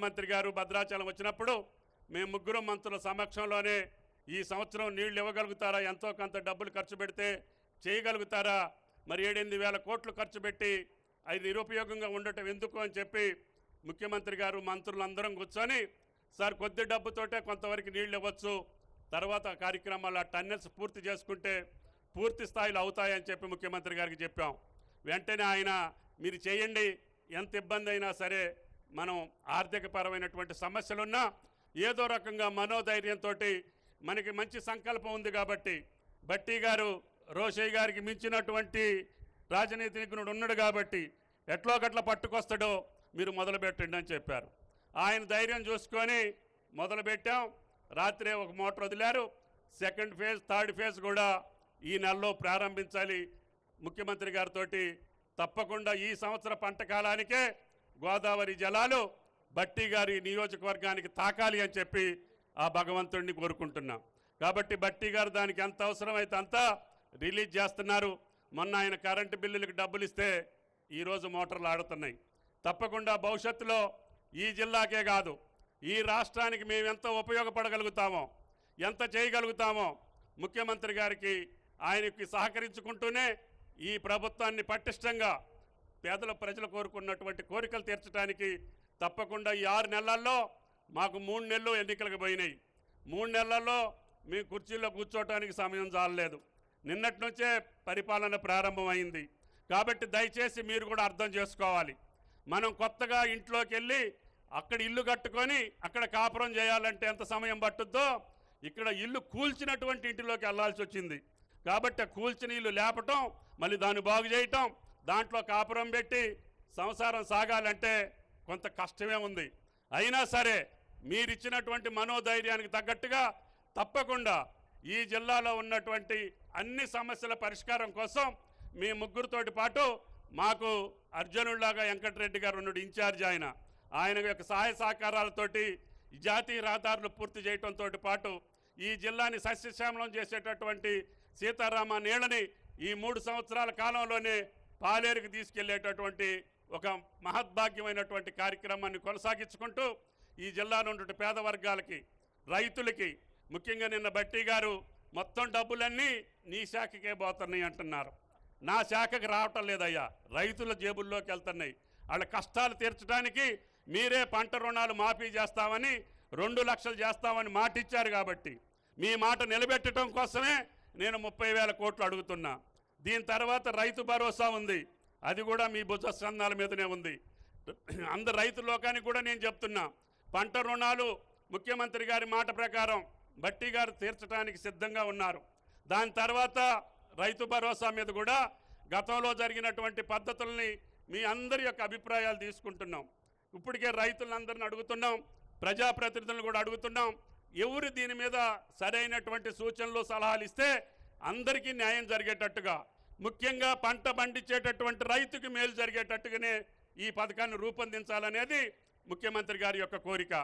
ప్రధానమంత్రి గారు భద్రాచలం వచ్చినప్పుడు మేము ముగ్గురు మంత్రుల సమక్షంలోనే ఈ సంవత్సరం నీళ్ళు ఇవ్వగలుగుతారా? ఎంతో కొంత డబ్బులు ఖర్చు పెడితే చేయగలుగుతారా? మరి ఏడెనిమిది వేల కోట్లు ఖర్చు పెట్టి అది నిరుపయోగంగా ఉండటం ఎందుకు అని చెప్పి ముఖ్యమంత్రి గారు మంత్రులందరం కూర్చొని సార్ కొద్ది డబ్బుతోటే కొంతవరకు నీళ్ళు ఇవ్వచ్చు. తర్వాత కార్యక్రమాలు టన్నెల్స్ పూర్తి చేసుకుంటే పూర్తి స్థాయిలో అవుతాయని చెప్పి ముఖ్యమంత్రి గారికి చెప్పాం. వెంటనే ఆయన మీరు చేయండి. ఎంత ఇబ్బంది అయినా సరే మనం ఆర్థికపరమైనటువంటి సమస్యలున్నా ఏదో రకంగా మనోధైర్యంతో మనకి మంచి సంకల్పం ఉంది కాబట్టి బట్టి గారు రోషయ్య గారికి మించినటువంటి రాజనీతి నిపుణుడు ఉన్నాడు కాబట్టి ఎట్లో గట్ల పట్టుకొస్తాడో మీరు మొదలుపెట్టండి అని చెప్పారు. ఆయన ధైర్యం చూసుకొని మొదలుపెట్టాం. రాత్రే ఒక మోటార్ వదిలారు. సెకండ్ ఫేజ్ థర్డ్ ఫేజ్ కూడా ఈ నెలలో ప్రారంభించాలి. ముఖ్యమంత్రి గారితో తప్పకుండా ఈ సంవత్సర పంట కాలానికే గోదావరి జలాలు బట్టి గారి నియోజకవర్గానికి తాకాలి అని చెప్పి ఆ భగవంతుడిని కోరుకుంటున్నాం. కాబట్టి బట్టి గారు దానికి ఎంత అవసరమైతే అంతా రిలీజ్ చేస్తున్నారు. మొన్న ఆయన కరెంటు బిల్లులకు డబ్బులు ఇస్తే ఈరోజు మోటార్లు ఆడుతున్నాయి. తప్పకుండా భవిష్యత్తులో ఈ జిల్లాకే కాదు ఈ రాష్ట్రానికి మేము ఎంత ఉపయోగపడగలుగుతామో ఎంత చేయగలుగుతామో ముఖ్యమంత్రి గారికి ఆయనకి సహకరించుకుంటూనే ఈ ప్రభుత్వాన్ని పటిష్టంగా పేదల ప్రజలు కోరుకున్నటువంటి కోరికలు తీర్చడానికి తప్పకుండా ఈ ఆరు నెలల్లో మాకు మూడు నెలలు ఎన్నికలకు పోయినాయి. మూడు నెలల్లో మీ కుర్చీల్లో కూర్చోవటానికి సమయం చాలలేదు. నిన్నటి నుంచే పరిపాలన ప్రారంభమైంది. కాబట్టి దయచేసి మీరు కూడా అర్థం చేసుకోవాలి. మనం కొత్తగా ఇంట్లోకి వెళ్ళి అక్కడ ఇల్లు కట్టుకొని అక్కడ కాపురం చేయాలంటే ఎంత సమయం పట్టుద్దో ఇక్కడ ఇల్లు కూల్చినటువంటి ఇంటిలోకి వెళ్ళాల్సి వచ్చింది. కాబట్టి కూల్చిన ఇల్లు లేపటం మళ్ళీ దాన్ని బాగు చేయటం దాంట్లో కాపురం పెట్టి సంసారం సాగాలంటే కొంత కష్టమే ఉంది. అయినా సరే మీరిచ్చినటువంటి మనోధైర్యానికి తగ్గట్టుగా తప్పకుండా ఈ జిల్లాలో ఉన్నటువంటి అన్ని సమస్యల పరిష్కారం కోసం మీ ముగ్గురితోటి పాటు మాకు అర్జునుడిలాగా వెంకటరెడ్డి గారు ఉన్నాడు ఇన్ఛార్జ్ ఆయన. ఆయన యొక్క సహాయ సహకారాలతోటి జాతీయ రహదారులు పూర్తి చేయడంతో పాటు ఈ జిల్లాని సస్యశ్యామలం చేసేటటువంటి సీతారామ నీళ్ళని ఈ మూడు సంవత్సరాల కాలంలోనే పాలేరుకి తీసుకెళ్ళేటటువంటి ఒక మహద్భాగ్యమైనటువంటి కార్యక్రమాన్ని కొనసాగించుకుంటూ ఈ జిల్లా నుండి పేద వర్గాలకి రైతులకి ముఖ్యంగా నిన్న బట్టి గారు మొత్తం డబ్బులన్నీ నీ శాఖకే పోతున్నాయి అంటున్నారు. నా శాఖకి రావటం లేదయ్యా రైతుల జేబుల్లోకి వెళ్తున్నాయి. వాళ్ళ కష్టాలు తీర్చడానికి మీరే పంట రుణాలు మాఫీ చేస్తామని రెండు లక్షలు చేస్తామని మాట ఇచ్చారు కాబట్టి మీ మాట నిలబెట్టడం కోసమే నేను ముప్పై వేల కోట్లు అడుగుతున్నా. దీని తర్వాత రైతు భరోసా ఉంది. అది కూడా మీ భుజ స్కంధాల మీదనే ఉంది. అందరు రైతు లోకానికి కూడా నేను చెప్తున్నా. పంట రుణాలు ముఖ్యమంత్రి గారి మాట ప్రకారం బట్టి గారు తీర్చడానికి సిద్ధంగా ఉన్నారు. దాని తర్వాత రైతు భరోసా మీద కూడా గతంలో జరిగినటువంటి పద్ధతుల్ని మీ అందరి యొక్క అభిప్రాయాలు తీసుకుంటున్నాం. ఇప్పటికే రైతులందరిని అడుగుతున్నాం. ప్రజాప్రతినిధులను కూడా అడుగుతున్నాం. ఎవరు దీని మీద సరైనటువంటి సూచనలు సలహాలు ఇస్తే అందరికీ న్యాయం జరిగేటట్టుగా ముఖ్యంగా పంట పండించేటటువంటి రైతుకి మేలు జరిగేటట్టుగానే ఈ పథకాన్ని రూపొందించాలనేది ముఖ్యమంత్రి గారి యొక్క కోరిక.